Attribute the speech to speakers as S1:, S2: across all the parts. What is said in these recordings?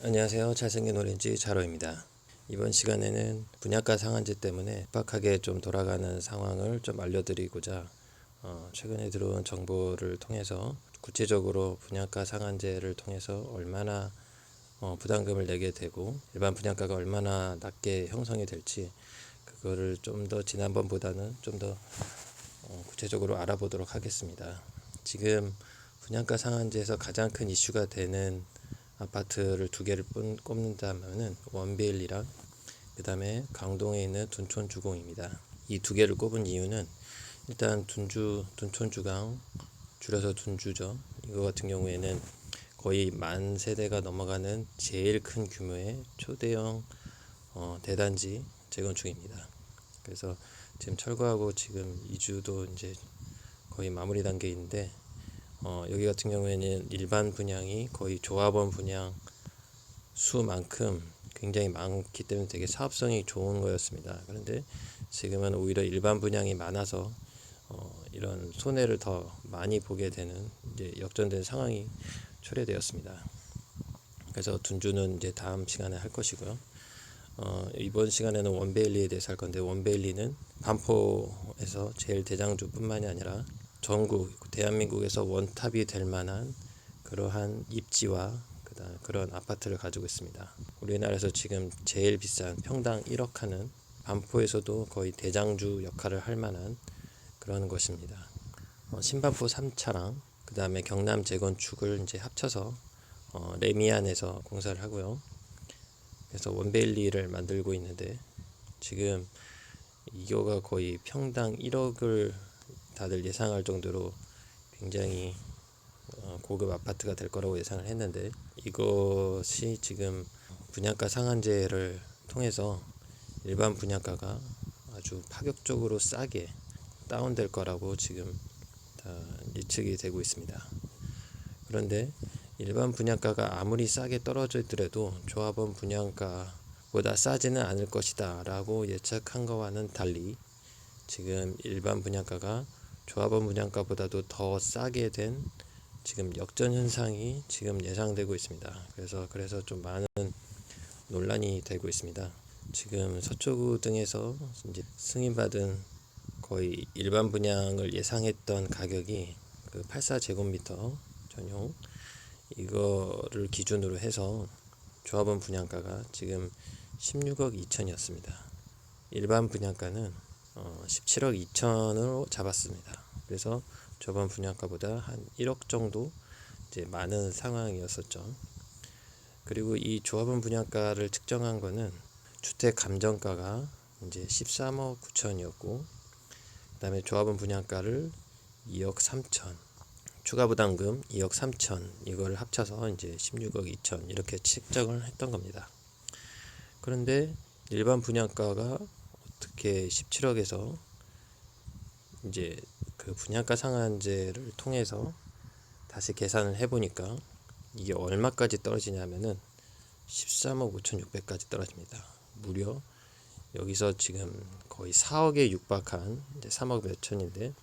S1: 안녕하세요. 잘생긴 오렌지 자로입니다. 이번 시간에는 분양가 상한제 때문에 급박하게 좀 돌아가는 상황을 좀 알려드리고자 어, 최근에 들어온 정보를 통해서 구체적으로 분양가 상한제를 통해서 얼마나 어, 부담금을 내게 되고 일반 분양가가 얼마나 낮게 형성이 될지 그거를 좀 더 지난번보다는 좀더 어, 구체적으로 알아보도록 하겠습니다. 지금 분양가 상한제에서 가장 큰 이슈가 되는 아파트를 두 개를 뽑- 꼽는다면은 원베일리랑 그 다음에 강동에 있는 둔촌 주공입니다. 이 두 개를 꼽은 이유는 일단 둔주 둔촌 주강 줄여서 둔주죠. 이거 같은 경우에는 거의 만 세대가 넘어가는 제일 큰 규모의 초대형 어, 대단지 재건축입니다. 그래서 지금 철거하고 지금 이주도 이제 거의 마무리 단계인데 어, 여기 같은 경우에는 일반 분양이 거의 조합원 분양 수만큼 굉장히 많기 때문에 되게 사업성이 좋은 거였습니다. 그런데 지금은 오히려 일반 분양이 많아서 어, 이런 손해를 더 많이 보게 되는 이제 역전된 상황이 초래되었습니다. 그래서 둔주는 이제 다음 시간에 할 것이고요. 어, 이번 시간에는 원베일리에 대해서 할 건데 원베일리는 반포에서 제일 대장주뿐만이 아니라 전국 대한민국에서 원탑이 될 만한 그러한 입지와 그다음 그런 아파트를 가지고 있습니다. 우리나라에서 지금 제일 비싼 평당 1억 하는 반포에서도 거의 대장주 역할을 할 만한 그런 것입니다. 어, 신반포 3차랑 그 다음에 경남 재건축을 이제 합쳐서 어, 레미안에서 공사를 하고요. 그래서 원베일리를 만들고 있는데 지금 이거가 거의 평당 1억을 다들 예상할 정도로 굉장히 어, 고급 아파트가 될 거라고 예상을 했는데 이것이 지금 분양가 상한제를 통해서 일반 분양가가 아주 파격적으로 싸게 다운될 거라고 지금 다 예측이 되고 있습니다. 그런데 일반 분양가가 아무리 싸게 떨어지더라도 조합원 분양가보다 싸지는 않을 것이다 라고 예측한 거와는 달리 지금 일반 분양가가 조합원 분양가보다도 더 싸게 된 지금 역전 현상이 지금 예상되고 있습니다. 그래서 그래서 좀 많은 논란이 되고 있습니다. 지금 서초구 등에서 이제 승인받은 거의 일반 분양을 예상했던 가격이 그 84제곱미터 전용 이거를 기준으로 해서 조합원 분양가가 지금 16억 2천이었습니다. 일반 분양가는 어, 17억 2천으로 잡았습니다. 그래서 저번 분양가보다 한 1억 정도 이제 많은 상황이었었죠. 그리고 이 조합원 분양가를 측정한 거는 주택 감정가가 이제 13억 9천이었고 그다음에 조합원 분양가를 2억 3천 추가 부담금 2억 3천 이걸 합쳐서 이제 16억 2천 이렇게 측정을 했던 겁니다. 그런데 일반 분양가가 어떻게 17억에서 이제 그 분양가 상한제를 통해서 다시 계산을 해보니까 이게 얼마까지 떨어지냐면은 13억 5,600까지 떨어집니다. 무려 여기서 지금 거의 4억에 육박한 이제 3억 몇천인데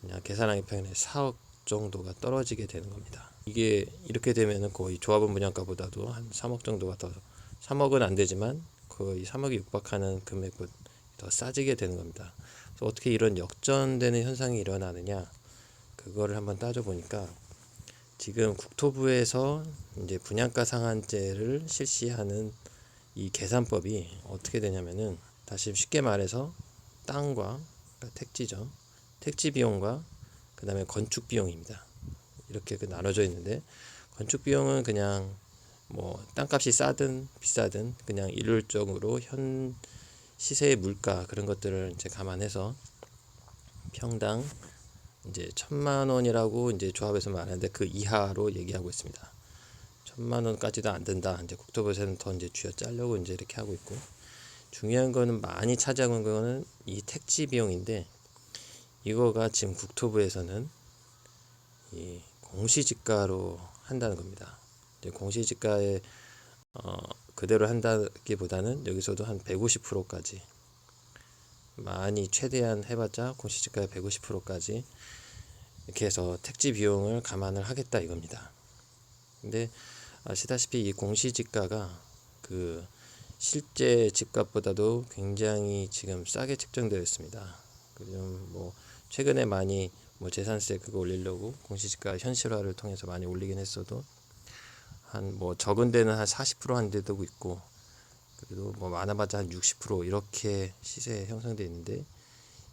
S1: 그냥 계산하기 편해 4억 정도가 떨어지게 되는 겁니다. 이게 이렇게 되면은 거의 조합원 분양가보다도 한 3억 정도가 더 3억은 안 되지만 거의 3억에 육박하는 금액보다 더 싸지게 되는 겁니다. 그래서 어떻게 이런 역전되는 현상이 일어나느냐 그거를 한번 따져 보니까 지금 국토부에서 이제 분양가 상한제를 실시하는 이 계산법이 어떻게 되냐면은 다시 쉽게 말해서 땅과 그러니까 택지죠. 택지 비용과 그 다음에 건축 비용입니다. 이렇게 그 나눠져 있는데 건축 비용은 그냥 뭐 땅값이 싸든 비싸든 그냥 일률적으로 현 시세의 물가 그런 것들을 이제 감안해서 평당 이제 천만 원이라고 이제 조합에서 말하는데 그 이하로 얘기하고 있습니다. 천만 원까지도 안 된다. 이제 국토부에서는 더 이제 쥐어 짜려고 이제 이렇게 하고 있고 중요한 거는 많이 차지하는 거는 이 택지 비용인데 이거가 지금 국토부에서는 이 공시지가로 한다는 겁니다. 공시지가에 어, 그대로 한다기보다는 여기서도 한 150%까지 많이 최대한 해봤자 공시지가의 150%까지 이렇게 해서 택지 비용을 감안을 하겠다 이겁니다. 근데 아시다시피 이 공시지가가 그 실제 집값보다도 굉장히 지금 싸게 책정되어 있습니다. 그좀 뭐 최근에 많이 뭐 재산세 그거 올리려고 공시지가 현실화를 통해서 많이 올리긴 했어도 한 뭐 적은 데는 한 40%한 데도 있고 그래도 뭐 많아봤자 한 60% 이렇게 시세 형성돼 있는데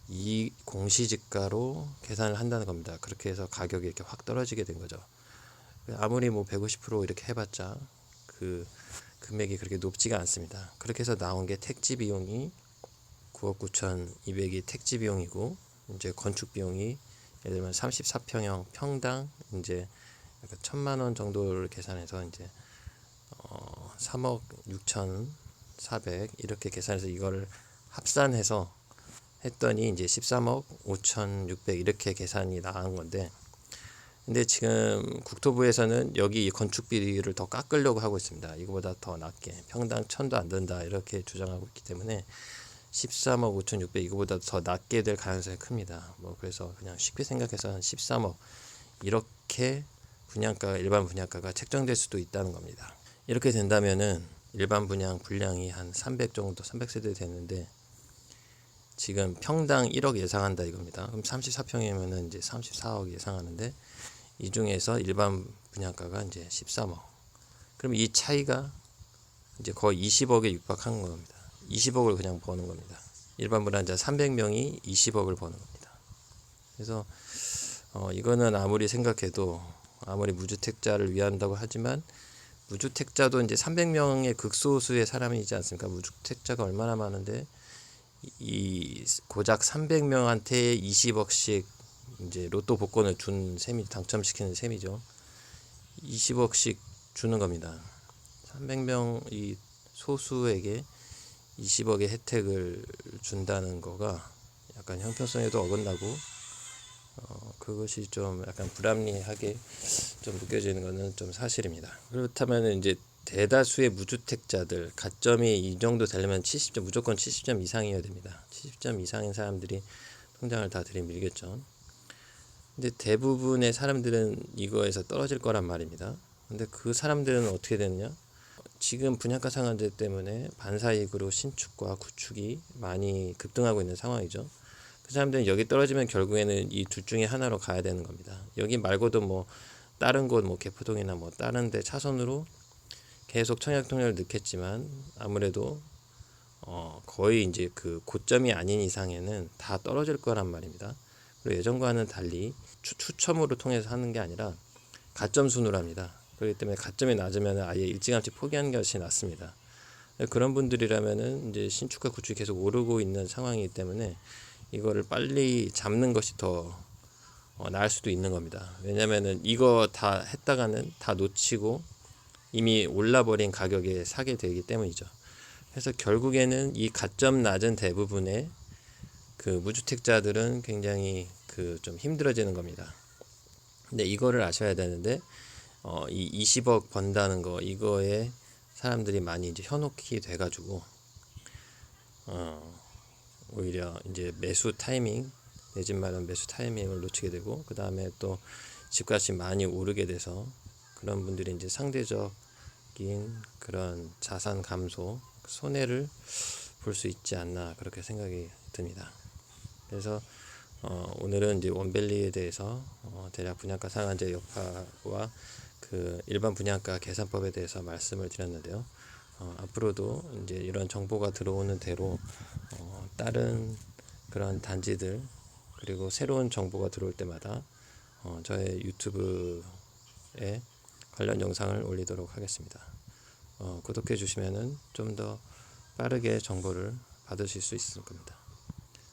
S1: 이 공시지가로 계산을 한다는 겁니다. 그렇게 해서 가격이 이렇게 확 떨어지게 된 거죠. 아무리 뭐 150% 이렇게 해봤자 그 금액이 그렇게 높지가 않습니다. 그렇게 해서 나온 게 택지 비용이 9억 9,200이 택지 비용이고 이제 건축 비용이 예를 들면 34평형 평당 이제 약간 천만 원 정도를 계산해서 이제 어 3억 6,400 이렇게 계산해서 이거를 합산해서 했더니 이제 13억 5,600 이렇게 계산이 나온 건데 근데 지금 국토부에서는 여기 이 건축 비리를 더 깎으려고 하고 있습니다. 이거보다 더 낮게 평당 천도 안 된다 이렇게 주장하고 있기 때문에 13억 5,600 이거보다 더 낮게 될 가능성이 큽니다. 뭐 그래서 그냥 쉽게 생각해서 한 13억 이렇게 분양가 일반 분양가가 책정될 수도 있다는 겁니다. 이렇게 된다면은 일반 분양 분량이 한 300 정도 300세대 되는데 지금 평당 1억 예상한다 이겁니다. 그럼 34평이면은 이제 34억 예상하는데 이 중에서 일반 분양가가 이제 13억. 그럼 이 차이가 이제 거의 20억에 육박하는 겁니다. 20억을 그냥 버는 겁니다. 일반 분양자 300명이 20억을 버는 겁니다. 그래서 어 이거는 아무리 생각해도 아무리 무주택자를 위한다고 하지만 무주택자도 이제 300명의 극소수의 사람이지 않습니까? 무주택자가 얼마나 많은데 이 고작 300명한테 20억씩 이제 로또 복권을 준 셈이 당첨시키는 셈이죠. 20억씩 주는 겁니다. 300명 이 소수에게 20억의 혜택을 준다는 거가 약간 형평성에도 어긋나고 어, 그것이 좀 약간 불합리하게 좀 느껴지는 것은 좀 사실입니다. 그렇다면 이제 대다수의 무주택자들 가점이 이 정도 되려면 70점 무조건 70점 이상이어야 됩니다. 70점 이상인 사람들이 통장을 다 들이밀겠죠. 근데 대부분의 사람들은 이거에서 떨어질 거란 말입니다. 근데 그 사람들은 어떻게 되느냐? 지금 분양가 상한제 때문에 반사이익으로 신축과 구축이 많이 급등하고 있는 상황이죠. 그 사람들은 여기 떨어지면 결국에는 이 둘 중에 하나로 가야 되는 겁니다. 여기 말고도 뭐 다른 곳 뭐 개포동이나 뭐 다른 데 차선으로 계속 청약 통력을 넣겠지만 아무래도 어 거의 이제 그 고점이 아닌 이상에는 다 떨어질 거란 말입니다. 그리고 예전과는 달리 추, 추첨으로 통해서 하는 게 아니라 가점 순으로 합니다. 그렇기 때문에 가점이 낮으면 아예 일찌감치 포기하는 것이 낫습니다. 그런 분들이라면은 이제 신축과 구축이 계속 오르고 있는 상황이기 때문에 이거를 빨리 잡는 것이 더 어, 나을 수도 있는 겁니다. 왜냐면은 이거 다 했다가는 다 놓치고 이미 올라버린 가격에 사게 되기 때문이죠. 그래서 결국에는 이 가점 낮은 대부분의 그 무주택자들은 굉장히 그 좀 힘들어지는 겁니다. 근데 이거를 아셔야 되는데 어, 이 20억 번다는 거 이거에 사람들이 많이 이제 현혹이 돼가지고 어, 오히려 이제 매수 타이밍 내 집 마련 매수 타이밍을 놓치게 되고 그 다음에 또 집값이 많이 오르게 돼서 그런 분들이 이제 상대적인 그런 자산 감소 손해를 볼 수 있지 않나 그렇게 생각이 듭니다. 그래서 어, 오늘은 이제 원밸리에 대해서 어, 대략 분양가 상한제 여파와 그 일반 분양가 계산법에 대해서 말씀을 드렸는데요. 어, 앞으로도 이제 이런 정보가 들어오는 대로 어, 다른 그런 단지들 그리고 새로운 정보가 들어올 때마다 어, 저의 유튜브에 관련 영상을 올리도록 하겠습니다. 어, 구독해 주시면은 좀 더 빠르게 정보를 받으실 수 있을 겁니다.